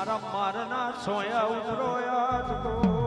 મારા મારના સોયા ઉતરો યાદ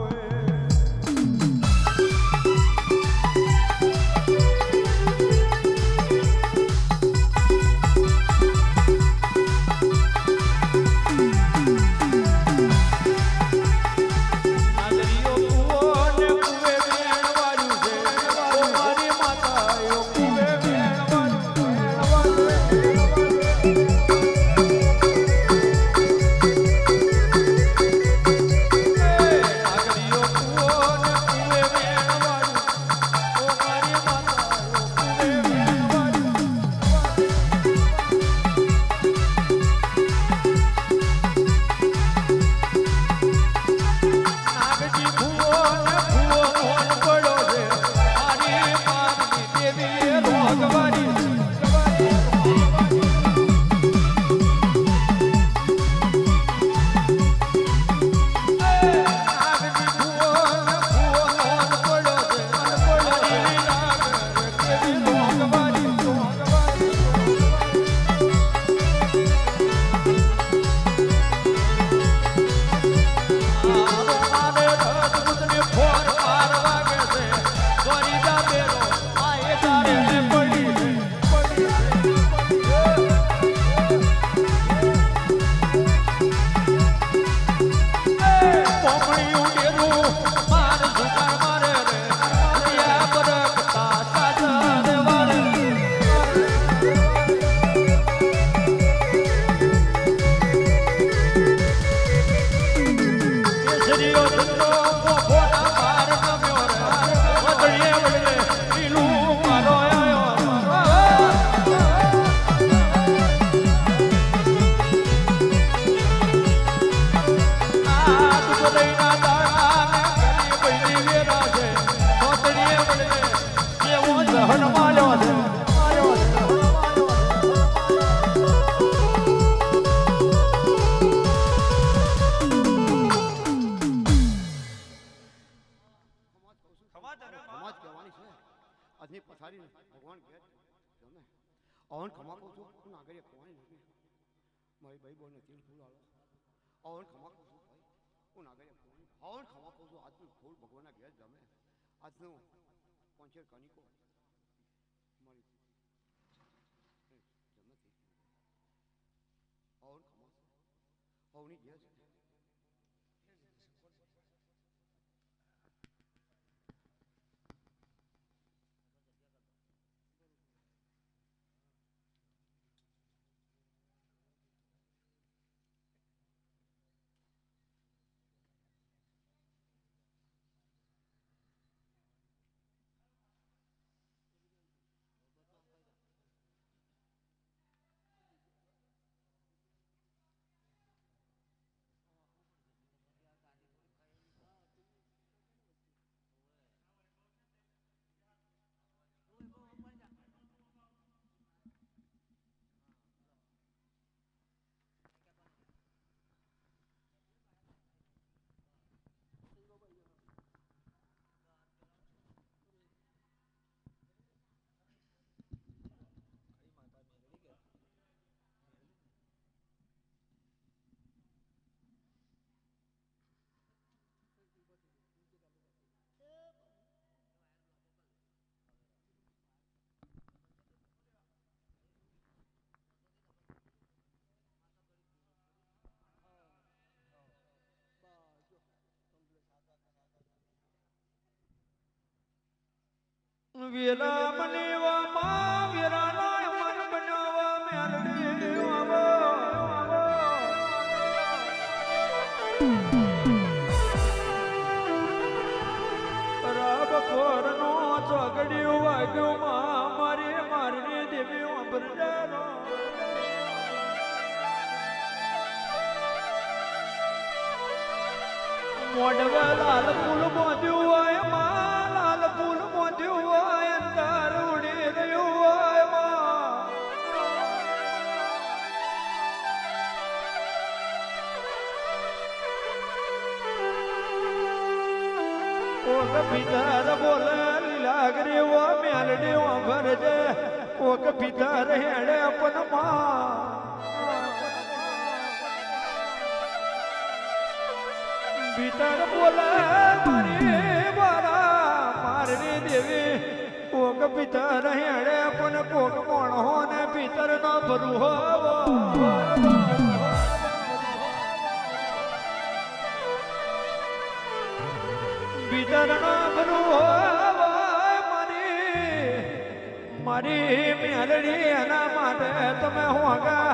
પથારી ભગવાન કહે તમે અવન ખમા કહું છું હું નાગરીએ ખવાની નથી. મારી ભાઈ બોને તીલ ફૂલ આલો અવન ખમા કહું છું, ભાઈ હું નાગરીએ ખવાની અવન ખમા કહું છું, આજનું ફૂલ ભગવાનના ઘેર જમે આજનું પંચેર કનિકો મારી જન્મથી અવન ખમા અવની ઘેર છે. આવો રાબ કોરનો ચોગડ્યું વાગ્યો માં મારી મારની દેવી અબરજાનો લાલ ફૂલ મોંધ્યું ભીતર બોલે લીલાગરી ઓ મેલડી ઓ ભરજે કોક પિતર હેડે પણ મા ભીતર બોલે મારી મારી દેવી, કોક પિતર હેડે પણ કોક મોણો ને પિતર નો ભરું હોવો મારી મેલડી એના માટે તમે હોગા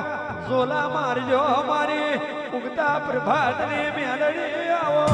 ઝોલા મારજો મારી ઉગતા પ્રભાતની મેલડી આવો.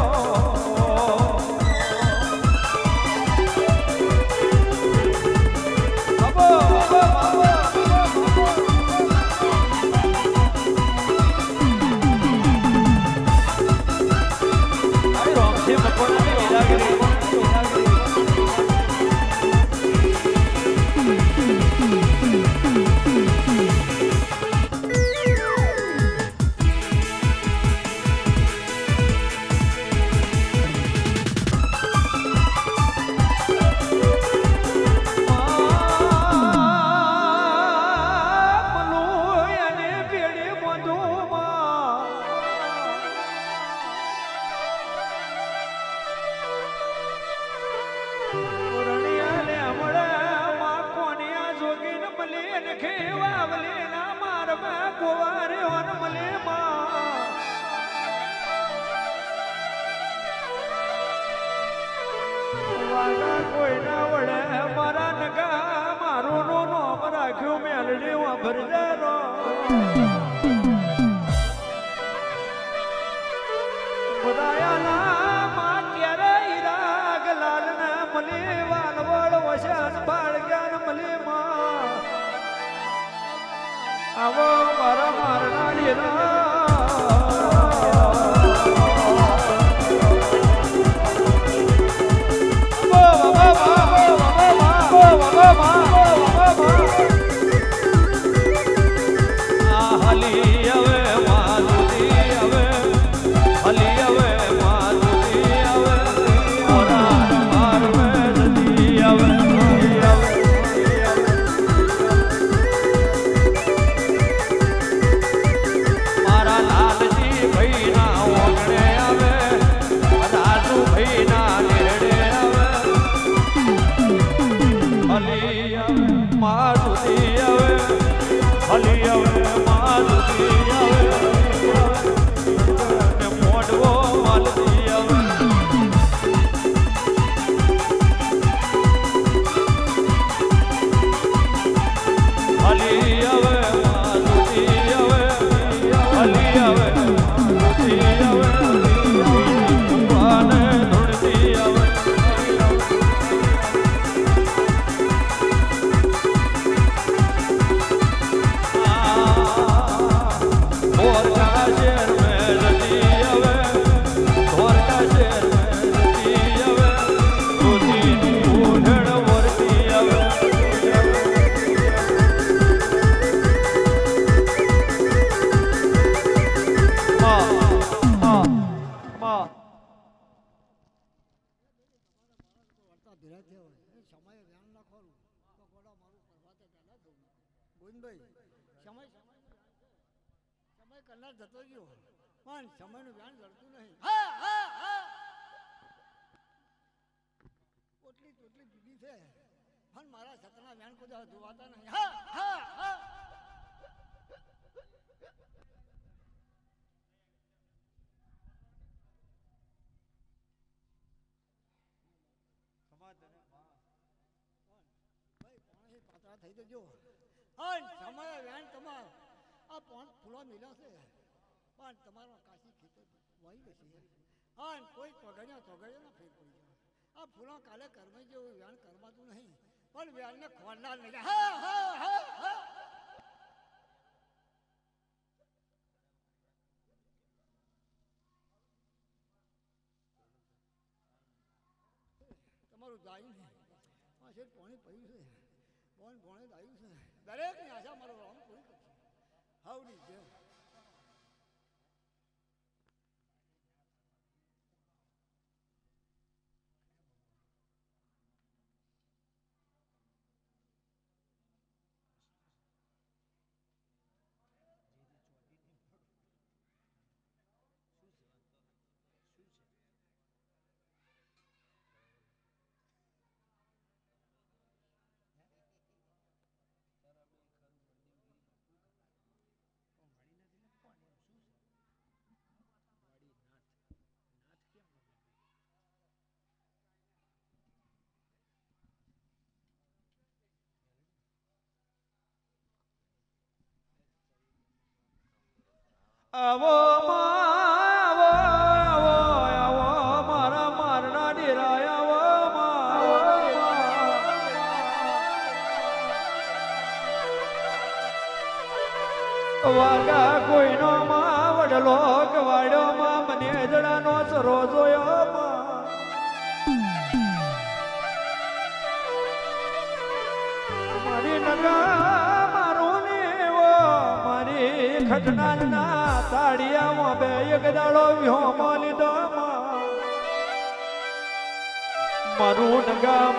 બાળગ્યાન મલી માં. આવો મારા મારનારી કલાક જતો ગયો પણ સમયનું વ્યાન જડતું નહીં. ઓટલી ચોટલી જુદી છે. પણ મારા સતના વ્યાન કોઈ જોવાતા નહીં. પાતળા થઈ જજો. સમય વ્યાન તમાર. આ પણ ફૂલો મિલ્યા છે. પણ તમારો કાશી ખેતર વહી બેસી હા કોઈ તોગડ્યા તોગડ્યો ફેર પડી જાય આ ફૂલો કાલે કર્મ જેવું વ્યાન કરવાતું નહીં, પણ વ્યાણને ખોરનાર નહીં. હા હા તમારું દાયું નહીં. આ છે પોણી પડ્યું છે. પોણ પોણે દાયું છે. દરેકની આશા મારો રામ પૂરી કરશે. હાવડી છે આવો આવો આવો, મારા મારણા ડેરા આવો વાગા કોઈનો માં વડલો માં, મને જડાનો સરો જોયો માં. મારી નગા ખતના તાળિયામાં બે એક દાડો વ્યોમો લીધો મારું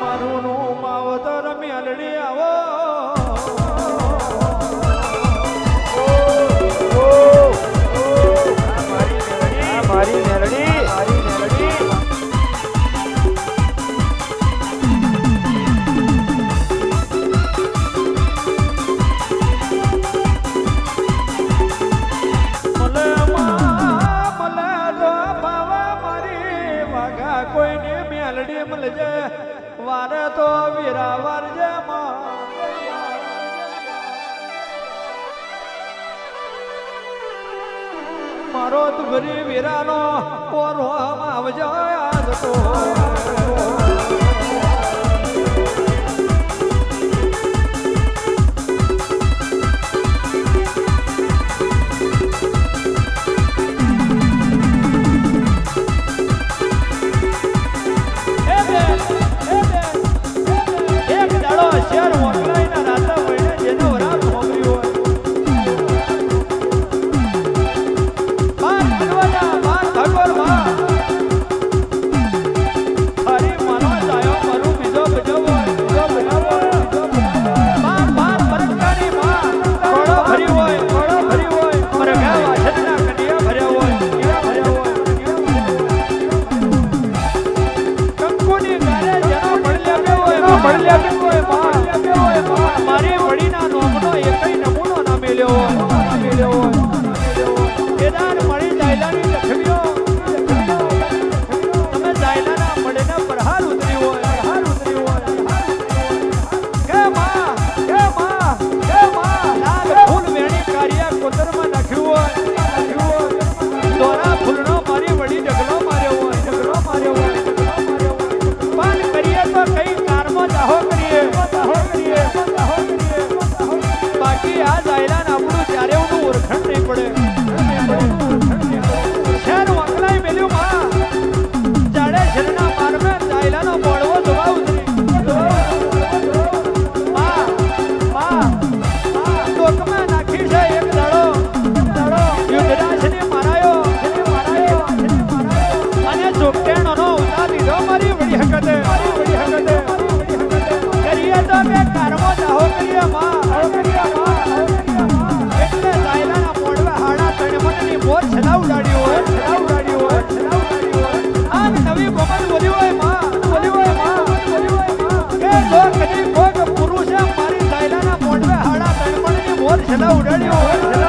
મારું નું માવતર મેલડી આવો. નો પોરો આવજો યાદ તો. 来我这里，我回来。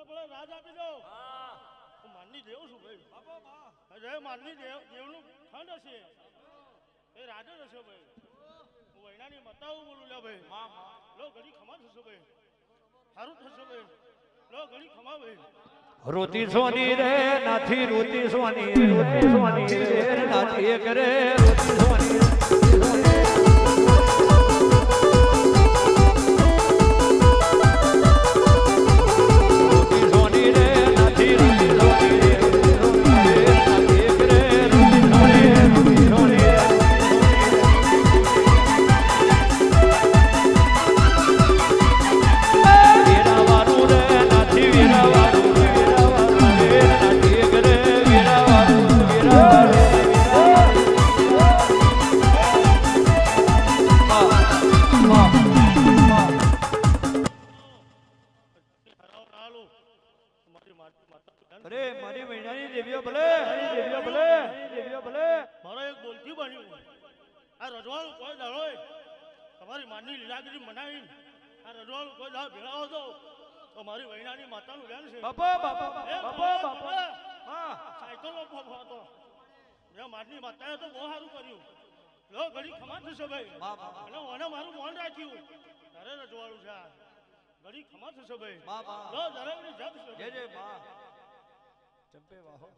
ઓળખાણ પડે રાજ આપી દો. હું. માનની દેવ છું ભાઈ. જય માનની દેવ દેવનું ખંડ હશે. એ રાજો જ હશે ભાઈ. હું વૈનાની માતા હું બોલું લે ભાઈ. લો ઘણી ખમા થશો ભાઈ. સારું થશો ભાઈ. લો ઘડી ખમા ભાઈ. રોતી સોની રે નાથી રોતી સોની રે રોતી સોની રે નાથી કરે રોતી સોની મારો એક બોલથી બન્યું. આ રજવાડું કોઈ દાડો તમારી માની લીલાગીરી મનાવી આ રજવાડું કોઈ દાડો ભેળાવો તો તો મારી વૈનાની માતાનું બેન છે. બાપા બાપા બાપા બાપા, હા. સાયકલ નો બાપો હતો. મેં મારની માતાએ તો બહુ સારું કર્યું. લો ઘડી ખમા થશે ભાઈ. અને મને મારું મોન રાખ્યું. તારે રજવાડું છે આ. ઘડી ખમા થશે ભાઈ. લો દરેકની જપ છે. જય જય બા. ચંપે વાહો